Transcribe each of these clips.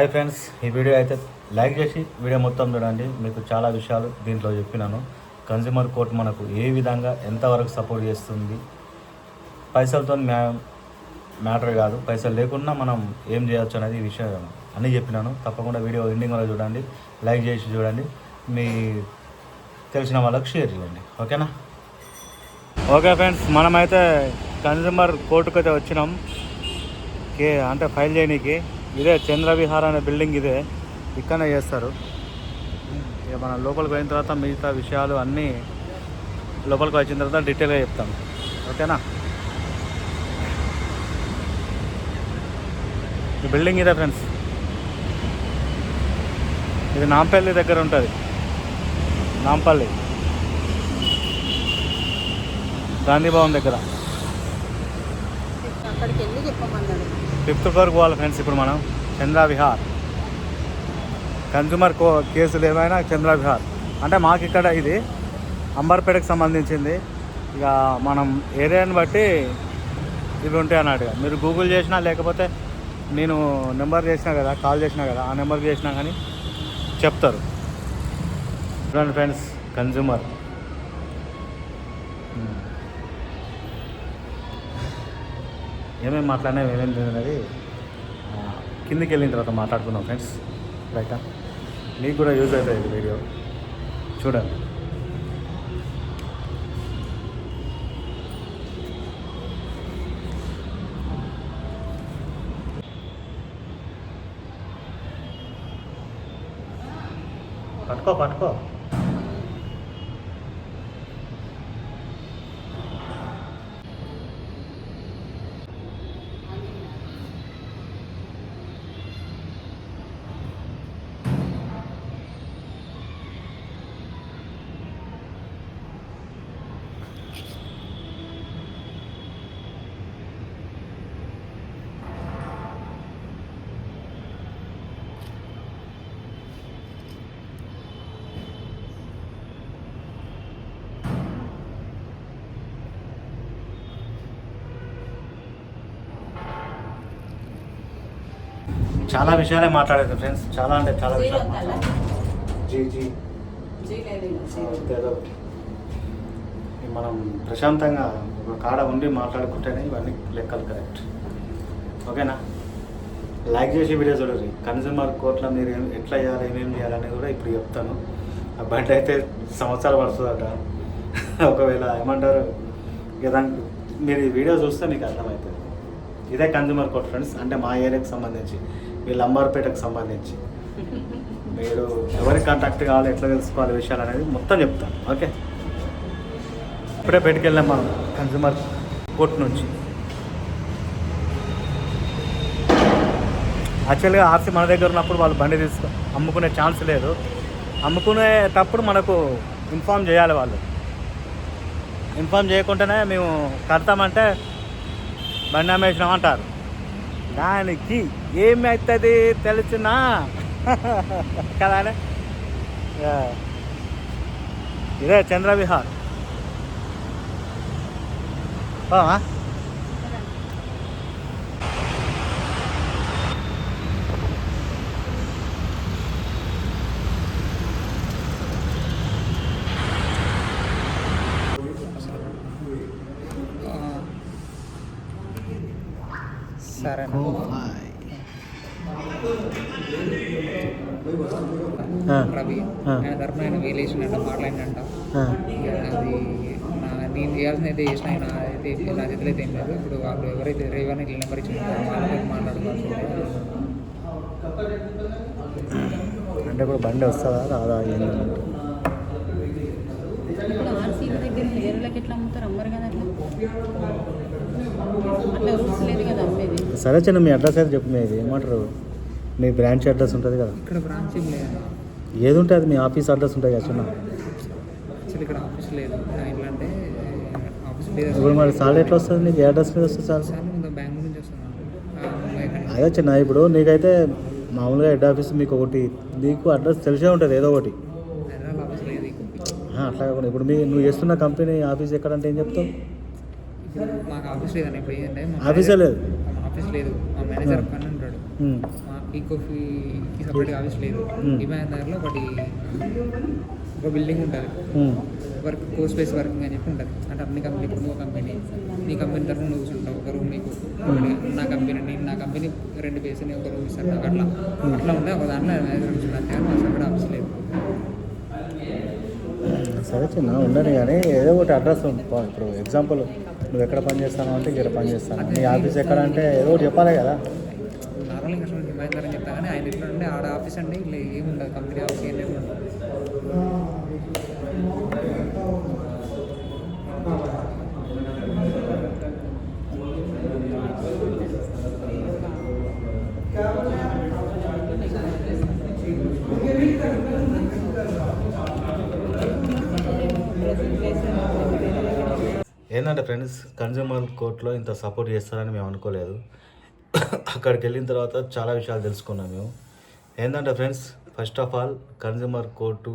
Hi friends ఈ video అయితే like చేసి వీడియో మొత్తం చూడండి. మీకు చాలా విషయాలు దీంట్లో చెప్పినాను. కన్జ్యూమర్ కోర్ట్ మనకు ఏ విధంగా ఎంతవరకు సపోర్ట్ చేస్తుంది? పైసలతో మ్యా మ్యాటర్ కాదు. పైసలు లేకుండా మనం ఏం చేయొచ్చు అనేది ఈ విషయం అన్నీ చెప్పినాను. తప్పకుండా వీడియో ఎండింగ్ వరకు చూడండి. లైక్ చేసి చూడండి. మీ తెలిసిన వాళ్ళకి షేర్ చేయండి. ఓకేనా ఓకే ఫ్రెండ్స్ మనమైతే కన్జ్యూమర్ కోర్టుకు అయితే వచ్చినాం. కే అంటే ఫైల్ చేయనీకి. ఇదే చంద్రవిహార్ అనే బిల్డింగ్ ఇదే ఇక్కడనే చేస్తారు. ఇక మనం లోపలికి పోయిన తర్వాత మిగతా విషయాలు అన్నీ లోపలికి వచ్చిన తర్వాత డీటెయిల్గా చెప్తాం. ఓకేనా? ఈ బిల్డింగ్ ఇదే ఫ్రెండ్స్. ఇది నాంపల్లి దగ్గర ఉంటుంది. నాంపల్లి. గాంధీ భవన్ దగ్గర. అక్కడికి వెళ్ళి చెప్పమన్నాడు. ఫిఫ్త్ ఫ్లోర్కి పోవాలి ఫ్రెండ్స్ ఇప్పుడు మనం. చంద్ర విహార్. కన్జ్యూమర్ కో కేసులు ఏమైనా చంద్ర విహార్. అంటే మాకు ఇక్కడ ఇది అంబర్పేటకు సంబంధించింది. ఇక మనం ఏరియాని బట్టి ఇవి ఉంటాయి అన్నట్టుగా మీరు గూగుల్ చేసినా లేకపోతే నేను నెంబర్ చేసినా కదా కాల్ చేసినా కదా ఆ నెంబర్కి చేసినా కానీ చెప్తారు. చూడండి ఫ్రెండ్స్ కన్జ్యూమర్ ఏమేమి మాట్లాడినా ఏమేమి తిన్నది కిందికి వెళ్ళిన తర్వాత మాట్లాడుకుందాం ఫ్రెండ్స్ రైటా మీకు కూడా యూజ్ అవుతుంది వీడియో చూడండి. పట్టుకో పట్టుకో. చాలా విషయాలే మాట్లాడేది ఫ్రెండ్స్. చాలా అంటే చాలా విషయాలు మాట్లాడారు మనం ప్రశాంతంగా ఒక కాడ ఉండి మాట్లాడుకుంటేనే ఇవన్నీ లెక్కలు కరెక్ట్. ఓకేనా? లైక్ చేసి వీడియో చూడండి. కన్జ్యూమర్ కోర్టులో మీరు ఏం- ఎట్లా చేయాలి ఏమేమి చేయాలనేది కూడా ఇప్పుడు చెప్తాను. ఆ బండి అయితే సంవత్సరాలు పడుతుందట. ఒకవేళ ఏమంటారు? ఇక దానికి మీరు ఈ వీడియో చూస్తే మీకు అర్థమవుతుంది. ఇదే కన్జ్యూమర్ కోర్ట్ ఫ్రెండ్స్ అంటే మా ఏరియాకి సంబంధించి. మీ లంబార్పేటకు సంబంధించి. మీరు ఎవరికి కాంటాక్ట్ కావాలి ఎట్లా తెలుసుకోవాలి విషయాలు అనేది మొత్తం చెప్తాను. ఓకే? ఇప్పుడే పెట్టుకెళ్ళాం మనం కన్జ్యూమర్ కోర్ట్ నుంచి. యాక్చువల్గా ఆర్సీ మన దగ్గర ఉన్నప్పుడు వాళ్ళు బండి తీసుకో అమ్ముకునే ఛాన్స్ లేదు. అమ్ముకునేటప్పుడు మనకు ఇన్ఫామ్ చేయాలి వాళ్ళు. ఇన్ఫామ్ చేయకుండానే మేము కడతామంటే బండి అమ్మేసినాం అంటారు. దానికి ఏమి అవుతుంది తెలిసినా కదా. ఇదే చంద్రవిహార్? సరే. రవి. ఆ. ఆయన తరపున ఆయన వేలేసినట్ట మాట్లాడినంట అది నా నేను చేయాల్సిన అయితే చేసిన ఆయన అయితే నా చేతిలో అయితే ఏం లేదు. ఇప్పుడు వాళ్ళు ఎవరైతే రేవన్ నెంబర్ ఇచ్చిన వాళ్ళతో మాట్లాడుకోవాల్సి ఉంటుంది. అంటే ఇప్పుడు బండి వస్తుందా రాదా ఇప్పుడు దగ్గర ఎట్లా అమ్ముతారు? అమ్మరు కదా అట్లా? అట్లా రూల్స్ లేదు కదా అమ్మేది. సరే చిన్న మీ అడ్రస్ అయితే చెప్పు మీది ఏమంటారు? మీ బ్రాంచ్ అడ్రస్ ఉంటుంది కదా. ఇక్కడ బ్రాంచ్ ఏం లేదు. ఏది ఉంటుంది అది మీ ఆఫీస్ అడ్రస్ ఉంటుంది కదా చిన్న. యాక్చువల్లీ ఇక్కడ ఆఫీస్ లేదు. ఎట్లా అంటే ఆఫీస్ లేదు ఇప్పుడు మరి సాలరీ ఎట్లా వస్తుంది నీకు? ఏ అడ్రస్ మీద వస్తుంది సార్ బెంగళూరు నుంచి వస్తున్నాను అదే చిన్న ఇప్పుడు నీకైతే మామూలుగా హెడ్ ఆఫీస్ మీకు ఒకటి నీకు అడ్రస్ తెలిసే ఉంటుంది ఏదో ఒకటి. అట్లా కాకుండా ఇప్పుడు మీ నువ్వు చేస్తున్న కంపెనీ ఆఫీస్ ఎక్కడంటే ఏం చెప్తావు? మాకు ఆఫీస్ లేదండి. ఇప్పుడు లేదు. ఆఫీస్ లేదు. మా మేనేజర్ పని ఉంటాడు. ఈ కాఫీకి సపరేట్ ఆఫీస్ లేదు. Hmm. హిమాయత్ నగర్లో ఒకటి ఒక బిల్డింగ్ ఉంటుంది. Um. Work co space working అని చెప్పి ఉంటుంది. అంటే అన్ని కంపెనీ ఇప్పుడు నువ్వు కంపెనీ నీ కంపెనీ తరఫున నువ్వు కూర్చుంటావు ఒక రూమ్ నీకు. ఒకటి నా కంపెనీ నేను నా కంపెనీ రెండు బేస్ ఒక రూమ్ ఇస్తాను నాకు అట్లా. అట్లా ఉంటే ఒక దాంట్లో మేనేజర్ కూర్చున్నాను అంతే మా సపరేట్ ఆఫీస్ లేదు. సరే చిన్న ఉండని కానీ ఏదో ఒకటి అడ్రస్ ఉంది. ఇప్పుడు ఎగ్జాంపుల్ నువ్వు ఎక్కడ పని చేస్తాను అంటే ఇక్కడ పని చేస్తాను. నీ ఆఫీస్ ఎక్కడ అంటే ఏదో ఒకటి చెప్పాలి కదా నార్మల్ ఇంకా హిమాయత్ నగర్ అని చెప్తా కానీ ఆయన ఎట్లా అంటే ఆడ ఆఫీస్ అండి? ఏముండదు కంపెనీ ఆఫీస్ ఏం లేదు. ఏంటంటే ఫ్రెండ్స్ కన్జ్యూమర్ కోర్టులో ఇంత సపోర్ట్ చేస్తారని మేము అనుకోలేదు. అక్కడికి వెళ్ళిన తర్వాత చాలా విషయాలు తెలుసుకున్నాం మేము. ఏంటంటే friends first of all consumer court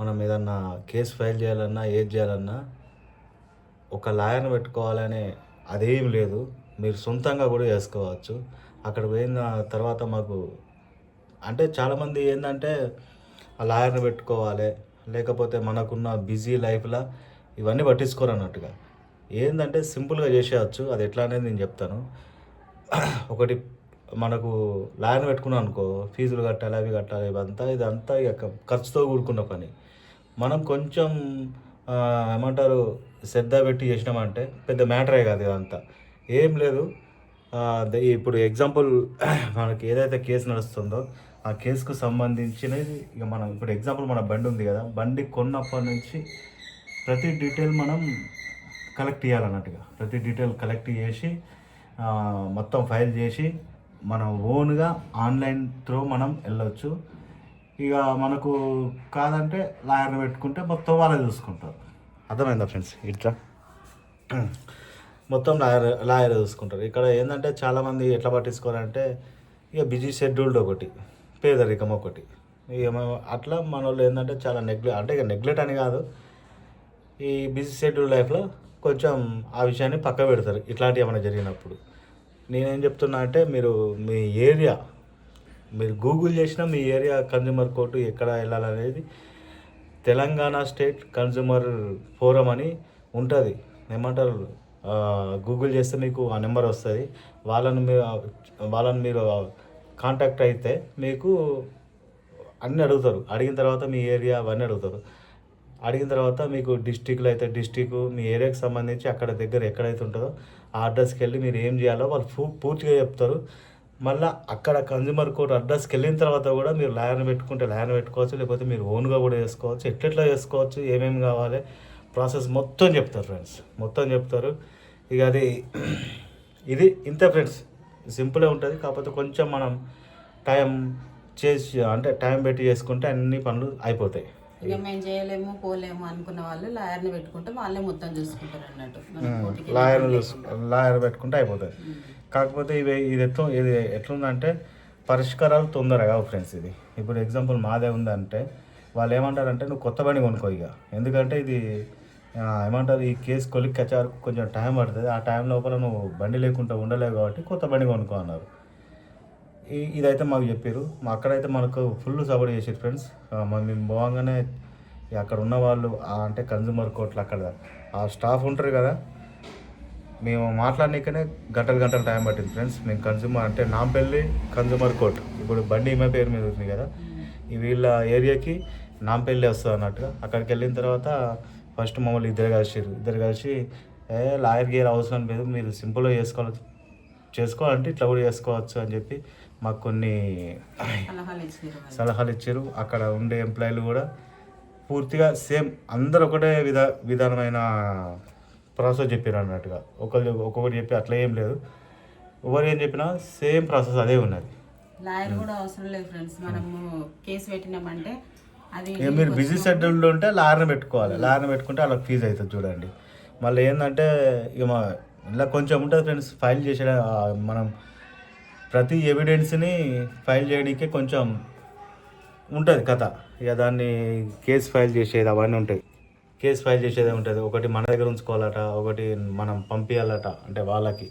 మనం ఏదన్నా కేసు ఫైల్ చేయాలన్నా ఏది చేయాలన్నా ఒక లాయర్ని పెట్టుకోవాలనే అదేం లేదు. మీరు సొంతంగా కూడా చేసుకోవచ్చు. అక్కడ పోయిన తర్వాత మాకు అంటే చాలామంది ఏంటంటే ఆ లాయర్ని పెట్టుకోవాలి లేకపోతే మనకున్న బిజీ లైఫ్లో ఇవన్నీ పట్టించుకోరు అన్నట్టుగా. ఏంటంటే సింపుల్గా చేసేయచ్చు. అది ఎట్లా అనేది నేను చెప్తాను. ఒకటి మనకు లాయర్ని పెట్టుకున్నాం అనుకో ఫీజులు కట్టాలి అవి కట్టాలి ఇవంతా ఇదంతా ఇక ఖర్చుతో కూడుకున్న పని. మనం కొంచెం ఏమంటారు శ్రద్ధ పెట్టి చేసినామంటే పెద్ద మ్యాటరే కాదు ఇదంతా ఏం లేదు. ఇప్పుడు ఎగ్జాంపుల్ మనకి ఏదైతే కేసు నడుస్తుందో ఆ కేసుకు సంబంధించినది ఇక మనం ఇప్పుడు ఎగ్జాంపుల్ మన బండి ఉంది కదా బండి కొన్నప్పటి నుంచి ప్రతి డీటెయిల్ మనం కలెక్ట్ చేయాలన్నట్టుగా. ప్రతి డీటెయిల్ కలెక్ట్ చేసి మొత్తం ఫైల్ చేసి మనం ఓన్గా ఆన్లైన్ త్రో మనం వెళ్ళొచ్చు. ఇక మనకు కాదంటే లాయర్ని పెట్టుకుంటే మొత్తం వాళ్ళే చూసుకుంటారు. అర్థమైందా ఫ్రెండ్స్? ఇట్లా? మొత్తం లాయర్ లాయర్ చూసుకుంటారు. ఇక్కడ ఏంటంటే చాలామంది ఎట్లా పట్టించుకోవాలంటే ఇక బిజీ షెడ్యూల్డ్ ఒకటి పేదరికం ఒకటి. ఇక అట్లా మన వాళ్ళు ఏంటంటే చాలా నెగ్లె అంటే ఇక నెగ్లెట్ అని కాదు. ఈ బిజీ షెడ్యూల్ లైఫ్లో కొంచెం ఆ విషయాన్ని పక్క పెడతారు. ఇట్లాంటివి ఏమైనా జరిగినప్పుడు. నేనేం చెప్తున్నా అంటే మీరు మీ ఏరియా మీరు గూగుల్ చేసిన మీ ఏరియా కన్జ్యూమర్ కోర్టు ఎక్కడ వెళ్ళాలనేది తెలంగాణ స్టేట్ కన్జ్యూమర్ ఫోరం అని ఉంటుంది. ఏమంటారు? గూగుల్ చేస్తే మీకు ఆ నెంబర్ వస్తుంది. వాళ్ళను మీరు వాళ్ళని మీరు కాంటాక్ట్ అయితే మీకు అన్నీ అడుగుతారు. అడిగిన తర్వాత మీ ఏరియా అవన్నీ అడుగుతారు. అడిగిన తర్వాత మీకు డిస్టిక్లో అయితే డిస్టిక్ మీ ఏరియాకి సంబంధించి అక్కడ దగ్గర ఎక్కడైతే ఉంటుందో అడ్రస్కి వెళ్ళి మీరు ఏం చేయాలో వాళ్ళు పూర్తిగా చెప్తారు. మళ్ళీ అక్కడ కన్జ్యూమర్ కోర్ట్ అడ్రస్కి వెళ్ళిన తర్వాత కూడా మీరు లాయర్ని పెట్టుకుంటే లాయర్ని పెట్టుకోవచ్చు లేకపోతే మీరు ఓన్గా కూడా చేసుకోవచ్చు ఎట్లెట్లా చేసుకోవచ్చు ఏమేమి కావాలి ప్రాసెస్ మొత్తం చెప్తారు ఫ్రెండ్స్. మొత్తం చెప్తారు. ఇక అది ఇది ఇంత ఫ్రెండ్స్. సింపులే ఉంటుంది. కాకపోతే కొంచెం మనం టైం చేసి అంటే టైం పెట్టి చేసుకుంటే అన్ని పనులు అయిపోతాయి. ఇక మేము చేయలేము పోలేము అనుకున్న వాళ్ళు లాయర్ని పెట్టుకుంటే వాళ్ళే మొత్తం చూసుకుంటారు అన్నట్టు. లాయర్ లాయర్ పెట్టుకుంటే అయిపోతుంది. కాకపోతే ఇవి ఇది ఎట్లా ఇది ఎట్లుందంటే పరిష్కారాలు తొందరగా ఫ్రెండ్స్ ఇది. ఇప్పుడు ఎగ్జాంపుల్ మాదే ఉందంటే వాళ్ళు ఏమంటారంటే నువ్వు కొత్త బండి కొనుక్కో ఇక. ఎందుకంటే ఇది ఏమంటారు ఈ కేసు కొలిక్కి వచ్చే వరకు కొంచెం టైం పడుతుంది. ఆ టైం లోపల నువ్వు బండి లేకుండా ఉండలేవు కాబట్టి కొత్త బండి కొనుక్కో అన్నారు. ఇదైతే మాకు చెప్పారు మా అక్కడైతే మనకు ఫుల్ సపోర్ట్ చేసారు ఫ్రెండ్స్ మేము బాగానే అక్కడ ఉన్న వాళ్ళు అంటే కన్జ్యూమర్ కోర్టులు అక్కడ. ఆ స్టాఫ్ ఉంటారు కదా మేము మాట్లాడనీకనే గంటలు గంటలు టైం పట్టింది ఫ్రెండ్స్ మేము కన్జ్యూమర్ అంటే నాంపల్లి కన్జ్యూమర్ కోర్ట్ ఇప్పుడు బండి ఈమె పేరు మీద ఉంది కదా వీళ్ళ ఏరియాకి నాంపల్లి వస్తుంది అన్నట్టుగా. అక్కడికి వెళ్ళిన తర్వాత ఫస్ట్ మమ్మల్ని ఇద్దరు కలిసిరు ఇద్దరు కలిసి ఏ లాయర్ గేర్ అవసరం లేదు మీరు సింపుల్గా చేసుకోవాలి చేసుకోవాలంటే ఇట్లా కూడా చేసుకోవచ్చు అని చెప్పి మాకు కొన్ని సలహాలు ఇచ్చారు అక్కడ ఉండే ఎంప్లాయీలు కూడా పూర్తిగా సేమ్ అందరు ఒకటే విధ విధానమైన ప్రాసెస్ చెప్పారు అన్నట్టుగా. ఒకళ్ళు ఒక్కొక్కటి చెప్పి అట్లా ఏం లేదు. ఎవరు ఏం చెప్పినా సేమ్ ప్రాసెస్ అదే ఉన్నది. లాయర్ కూడా అవసరం లేదు ఫ్రెండ్స్ మనము కేసు పెట్టినామంటే అది మీరు బిజీ షెడ్యూల్ ఉంటే లాయర్ని పెట్టుకోవాలి. లాయర్ని పెట్టుకుంటే వాళ్ళకి ఫీజు అవుతుంది చూడండి. మళ్ళీ ఏంటంటే ఇక ఇలా కొంచెం ఉంటుంది ఫ్రెండ్స్ ఫైల్ చేసే మనం ప్రతి ఎవిడెన్స్ని ఫైల్ చేయడానికి కొంచెం ఉంటుంది కథ. ఇక దాన్ని కేసు ఫైల్ చేసేది అవన్నీ ఉంటాయి. కేసు ఫైల్ చేసేది ఉంటుంది. ఒకటి మన దగ్గర ఉంచుకోవాలట ఒకటి మనం పంపించాలట అంటే వాళ్ళకి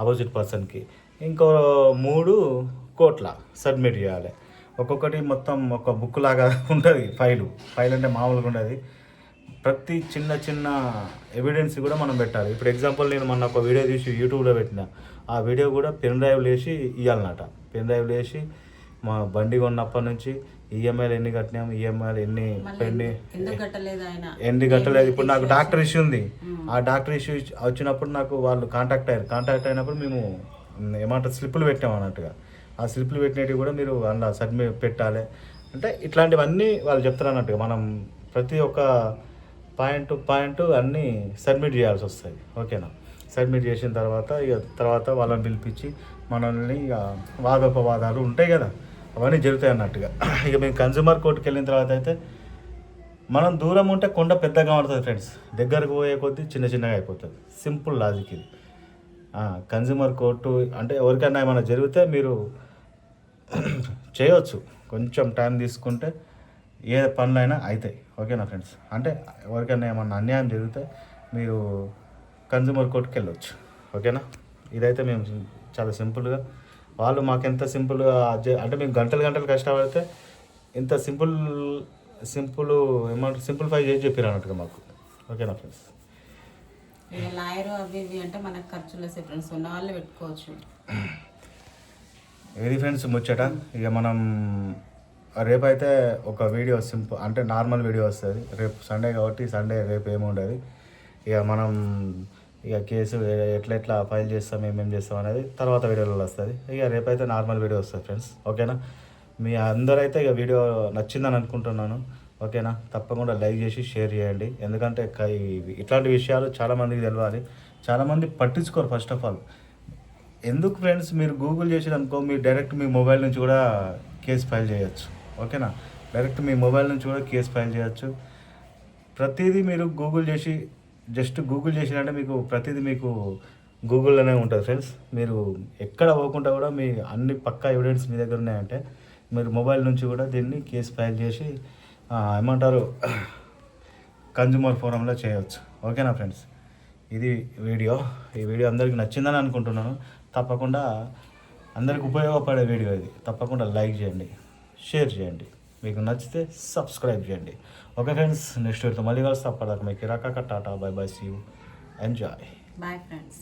ఆపోజిట్ పర్సన్కి ఇంకో మూడు కోట్ల సబ్మిట్ చేయాలి. ఒక్కొక్కటి మొత్తం ఒక బుక్ లాగా ఉంటుంది ఫైలు ఫైల్ అంటే మామూలుగా ఉండదు. ప్రతి చిన్న చిన్న ఎవిడెన్స్ కూడా మనం పెట్టాలి. ఇప్పుడు ఎగ్జాంపుల్ నేను మొన్న ఒక వీడియో తీసి యూట్యూబ్లో పెట్టిన. ఆ వీడియో కూడా పెన్ డ్రైవ్లో వేసి ఇవ్వాలన్నట పెన్ డ్రైవ్లో వేసి మా బండి కొన్నప్పటి నుంచి ఈఎంఐలు ఎన్ని కట్టినాం ఈఎంఐలు ఎన్ని మళ్ళీ ఎన్ని కట్టలేదు ఆయన? ఎన్ని కట్టలేదు. ఇప్పుడు నాకు డాక్టర్ ఇష్యూ ఉంది. ఆ డాక్టర్ ఇష్యూ వచ్చినప్పుడు నాకు వాళ్ళు కాంటాక్ట్ అయ్యారు. కాంటాక్ట్ అయినప్పుడు మేము ఏమంటారు స్లిప్పులు పెట్టాం అన్నట్టుగా. ఆ స్లిప్పులు పెట్టినవి కూడా మీరు అందులో సబ్మిట్ పెట్టాలి. అంటే ఇట్లాంటివన్నీ వాళ్ళు చెప్తారు అన్నట్టుగా. మనం ప్రతి ఒక్క పాయింట్ పాయింట్ అన్నీ సబ్మిట్ చేయాల్సి వస్తుంది ఓకేనా? సబ్మిట్ చేసిన తర్వాత ఇక తర్వాత వాళ్ళని పిలిపించి మనల్ని ఇక వాదోపవాదాలు ఉంటాయి కదా అవన్నీ జరుగుతాయి అన్నట్టుగా. ఇక మేము కన్జ్యూమర్ కోర్టుకి వెళ్ళిన తర్వాత అయితే మనం దూరం ఉంటే కొండ పెద్దగా ఉంటుంది ఫ్రెండ్స్ దగ్గరకు పోయే కొద్దీ చిన్న చిన్నగా అయిపోతుంది. సింపుల్ లాజిక్ ఇది. కన్జ్యూమర్ కోర్టు అంటే ఎవరికైనా ఏమైనా జరిగితే మీరు చేయవచ్చు కొంచెం టైం తీసుకుంటే ఏ పనులైనా అవుతాయి ఓకేనా ఫ్రెండ్స్ అంటే ఎవరికైనా ఏమన్నా అన్యాయం జరిగితే మీరు కన్జ్యూమర్ కోర్టుకి వెళ్ళొచ్చు. ఓకేనా? ఇదైతే మేము చాలా సింపుల్గా వాళ్ళు మాకెంత సింపుల్గా అంటే మేము గంటలు గంటలు కష్టపడితే ఇంత సింపుల్ సింపుల్ ఏమంటారు సింప్లిఫై చేసి చెప్పారు అన్నట్టుగా మాకు. ఓకేనా ఫ్రెండ్స్? లాయర్ అవి ఇవి అంటే మనకు ఖర్చులు ఫ్రెండ్స్. ఉన్న వాళ్ళే పెట్టుకోవచ్చు. ఏది ఫ్రెండ్స్ ముచ్చట? ఇక మనం రేపైతే ఒక వీడియో సింపుల్ అంటే నార్మల్ వీడియో వస్తుంది. రేపు సండే కాబట్టి సండే రేపు ఏమి ఉండదు ఇక మనం ఇక కేసు ఎట్లా ఎట్లా ఫైల్ చేస్తాం ఏమేమి చేస్తాం అనేది తర్వాత వీడియోలో వస్తుంది. ఇక రేపైతే నార్మల్ వీడియో వస్తుంది ఫ్రెండ్స్. ఓకేనా? మీ అందరైతే ఇక వీడియో నచ్చిందని అనుకుంటున్నాను. ఓకేనా? తప్పకుండా లైక్ చేసి షేర్ చేయండి. ఎందుకంటే ఇట్లాంటి విషయాలు చాలామందికి తెలవాలి. చాలామంది పట్టించుకోరు ఫస్ట్ ఆఫ్ ఆల్. ఎందుకు ఫ్రెండ్స్ మీరు గూగుల్ చేసారు అనుకో మీరు డైరెక్ట్ మీ మొబైల్ నుంచి కూడా కేసు ఫైల్ చేయొచ్చు. ఓకేనా? డైరెక్ట్ మీ మొబైల్ నుంచి కూడా కేసు ఫైల్ చేయొచ్చు. ప్రతిదీ మీరు గూగుల్ చేసి జస్ట్ గూగుల్ చేసినంటే మీకు ప్రతిదీ మీకు గూగుల్లోనే ఉంటుంది ఫ్రెండ్స్. మీరు ఎక్కడ పోకుండా కూడా మీ అన్ని పక్కా ఎవిడెన్స్ మీ దగ్గర ఉన్నాయంటే మీరు మొబైల్ నుంచి కూడా దీన్ని కేసు ఫైల్ చేసి ఏమంటారు కన్జ్యూమర్ ఫోరంలో చేయవచ్చు. ఓకేనా ఫ్రెండ్స్? ఇది వీడియో. ఈ వీడియో అందరికీ నచ్చిందని అనుకుంటున్నాను. తప్పకుండా అందరికి ఉపయోగపడే వీడియో ఇది. తప్పకుండా లైక్ చేయండి. షేర్ చేయండి. మీకు నచ్చితే సబ్స్క్రైబ్ చేయండి ఓకే ఫ్రెండ్స్ నెక్స్ట్ వీడియోతో మళ్ళీ కలుస్తా అప్పటిదాకా మీకు కిరాకా tata bye bye see you enjoy bye friends